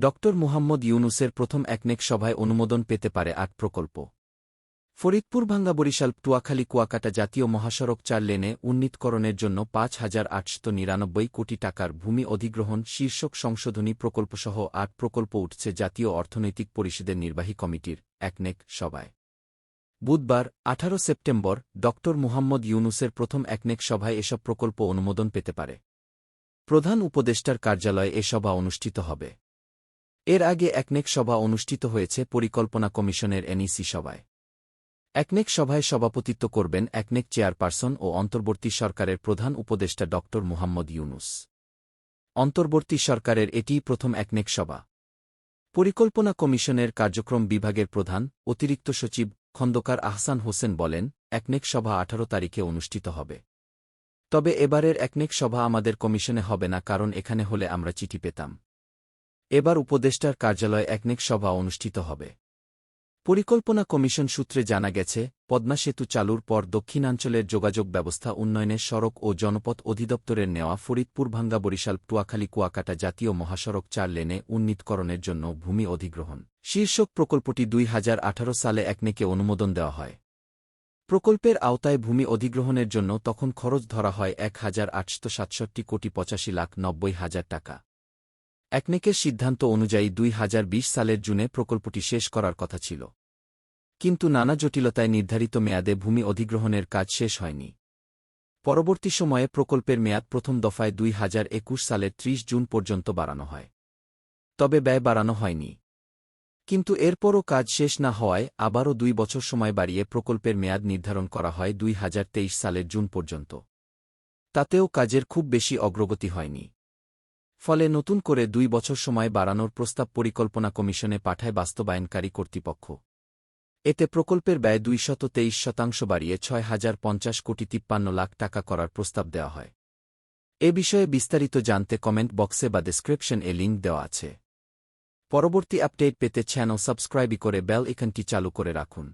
ড মুহাম্মদ ইউনুসের প্রথম একনেক সভায় অনুমোদন পেতে পারে আট প্রকল্প। ফরিদপুর ভাঙ্গা বরিশাল টুয়াখালী কুয়াকাটা জাতীয় মহাসড়ক চার লেনে উন্নীতকরণের জন্য পাঁচ হাজার আটশত নিরানব্বই কোটি টাকার ভূমি অধিগ্রহণ শীর্ষক সংশোধনী প্রকল্পসহ আট প্রকল্প উঠছে জাতীয় অর্থনৈতিক পরিষদের নির্বাহী কমিটির একনেক সভায়। বুধবার, আঠারো সেপ্টেম্বর ড মুহাম্মদ ইউনুসের প্রথম একনেক সভায় এসব প্রকল্প অনুমোদন পেতে পারে। প্রধান উপদেষ্টার কার্যালয়ে এ সভা অনুষ্ঠিত হবে। এর আগে একনেক সভা অনুষ্ঠিত হয়েছে পরিকল্পনা কমিশনের এনইসি সভায়। একনেক সভায় সভাপতিত্ব করবেন একনেক চেয়ারপারসন ও অন্তর্বর্তী সরকারের প্রধান উপদেষ্টা ড মুহাম্মদ ইউনুস। অন্তর্বর্তী সরকারের এটিই প্রথম একনেক সভা। পরিকল্পনা কমিশনের কার্যক্রম বিভাগের প্রধান, অতিরিক্ত সচিব খন্দকার আহসান হোসেন বলেন, একনেক সভা আঠারো তারিখে অনুষ্ঠিত হবে। তবে এবারের একনেক সভা আমাদের কমিশনে হবে না কারণ এখানে হলে আমরা চিঠি পেতাম। এবার উপদেষ্টার কার্যালয়ে একনেক সভা অনুষ্ঠিত হবে। পরিকল্পনা কমিশন সূত্রে জানা গেছে, পদ্মা সেতু চালুর পর দক্ষিণাঞ্চলের যোগাযোগ ব্যবস্থা উন্নয়নের সড়ক ও জনপথ অধিদপ্তরের নেওয়া ফরিদপুর ভাঙ্গা বরিশাল টুয়াখালী কুয়াকাটা জাতীয় মহাসড়ক চার লেনে উন্নীতকরণের জন্য ভূমি অধিগ্রহণ। শীর্ষক প্রকল্পটি দুই হাজার আঠারো সালে একনেকে অনুমোদন দেওয়া হয়। প্রকল্পের আওতায় ভূমি অধিগ্রহণের জন্য তখন খরচ ধরা হয় এক হাজার আটশো সাতষট্টি কোটি পঁচাশি লাখ নব্বই হাজার টাকা। একনেকের সিদ্ধান্ত অনুযায়ী দুই হাজার বিশ সালের জুনে প্রকল্পটি শেষ করার কথা ছিল। কিন্তু নানা জটিলতায় নির্ধারিত মেয়াদে ভূমি অধিগ্রহণের কাজ শেষ হয়নি। পরবর্তী সময়ে প্রকল্পের মেয়াদ প্রথম দফায় দুই হাজার একুশ সালের ৩০ জুন পর্যন্ত বাড়ানো হয়। তবে ব্যয় বাড়ানো হয়নি। কিন্তু এরপরও কাজ শেষ না হওয়ায় আবারও দুই বছর সময় বাড়িয়ে প্রকল্পের মেয়াদ নির্ধারণ করা হয় দুই হাজার তেইশ সালের জুন পর্যন্ত। তাতেও কাজের খুব বেশি অগ্রগতি হয়নি। ফলে নতুন করে দুই বছর সময় বাড়ানোর প্রস্তাব পরিকল্পনা কমিশনে পাঠায় বাস্তবায়নকারী কর্তৃপক্ষ। এতে প্রকল্পের ব্যয় দুইশত তেইশ শতাংশ বাড়িয়ে ছয় হাজার পঞ্চাশ কোটি তিপ্পান্ন লাখ টাকা করার প্রস্তাব দেওয়া হয়। এ বিষয়ে বিস্তারিত জানতে কমেন্ট বক্সে বা ডেসক্রিপশন এ লিঙ্ক দেওয়া আছে। পরবর্তী আপডেট পেতে চ্যানেল সাবস্ক্রাইবই করে বেল এখানটি চালু করে রাখুন।